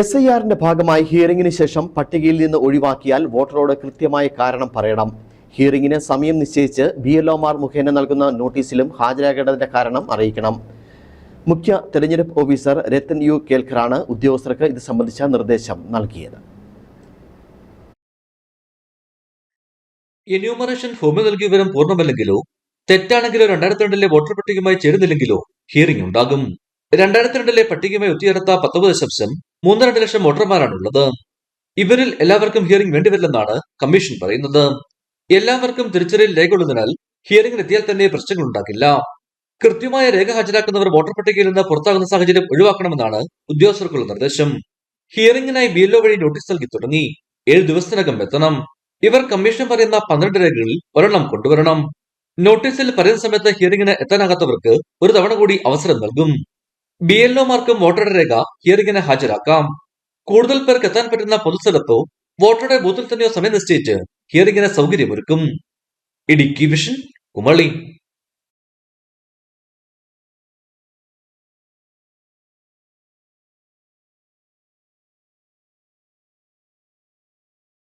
S I ആറിന്റെ ഭാഗമായി ഹിയറിംഗിന് ശേഷം പട്ടികയിൽ നിന്ന് ഒഴിവാക്കിയാൽ വോട്ടറോട് കൃത്യമായ കാരണം പറയണം. ഹിയറിംഗിന് സമയം നിശ്ചയിച്ച് ബി എൽ ഒമാർ മുഖേന നൽകുന്ന നോട്ടീസിലും ഹാജരാകേണ്ടതിന്റെ കാരണം അറിയിക്കണം. മുഖ്യ തെരഞ്ഞെടുപ്പ് ഓഫീസർ രത്തൻ യു കേൽക്കറാണ് ഉദ്യോഗസ്ഥർക്ക് ഇത് സംബന്ധിച്ച നിർദ്ദേശം നൽകിയത്. എന്യൂമറേഷൻ ഫോമിൽ നൽകിയ വിവരം പൂർണമല്ലെങ്കിലോ തെറ്റാണെങ്കിലോ രണ്ടായിരത്തി രണ്ടിലെ വോട്ടർ പട്ടികയുമായി ചേരുന്നില്ലെങ്കിലോ ഹിയറിംഗ് ഉണ്ടാകും രണ്ടായിരത്തി രണ്ടിലെ പട്ടികയുമായി ഒത്തുചേർത്ത പത്തൊമ്പത് ദശാംശം മൂന്ന് രണ്ട് ലക്ഷം വോട്ടർമാരാണുള്ളത്. ഇവരിൽ എല്ലാവർക്കും ഹിയറിംഗ് വേണ്ടിവരില്ലെന്നാണ് കമ്മീഷൻ പറയുന്നത്. എല്ലാവർക്കും തിരിച്ചറിയൽ രേഖയുള്ളതിനാൽ ഹിയറിംഗിന് എത്തിയാൽ തന്നെ പ്രശ്നങ്ങൾ ഉണ്ടാക്കില്ല കൃത്യമായ രേഖ ഹാജരാക്കുന്നവർ വോട്ടർ പട്ടികയിൽ നിന്ന് പുറത്താകുന്ന സാഹചര്യം ഒഴിവാക്കണമെന്നാണ് ഉദ്യോഗസ്ഥർക്കുള്ള നിർദ്ദേശം. ഹിയറിംഗിനായി ബി എൽഒ വഴി നോട്ടീസ് നൽകി തുടങ്ങി. ഏഴ് ദിവസത്തിനകം എത്തണം. ഇവർ കമ്മീഷൻ പറയുന്ന പന്ത്രണ്ട് രേഖകളിൽ ഒരെണ്ണം കൊണ്ടുവരണം. നോട്ടീസിൽ പറയുന്ന സമയത്ത് ഹിയറിംഗിന് എത്താനാകാത്തവർക്ക് ഒരു തവണ കൂടി അവസരം നൽകും. ബി എൽ ഒമാർക്കും വോട്ടറുടെ രേഖ ഹിയറിംഗിന് ഹാജരാക്കാം. കൂടുതൽ പേർക്ക് എത്താൻ പറ്റുന്ന പൊതുസ്ഥലത്തോ വോട്ടറുടെ ബൂത്തിൽ തന്നെയോ സമയം നിശ്ചയിച്ച് ഹിയറിംഗിന് സൗകര്യമൊരുക്കും. ഇടുക്കി വിഷൻ കുമളി.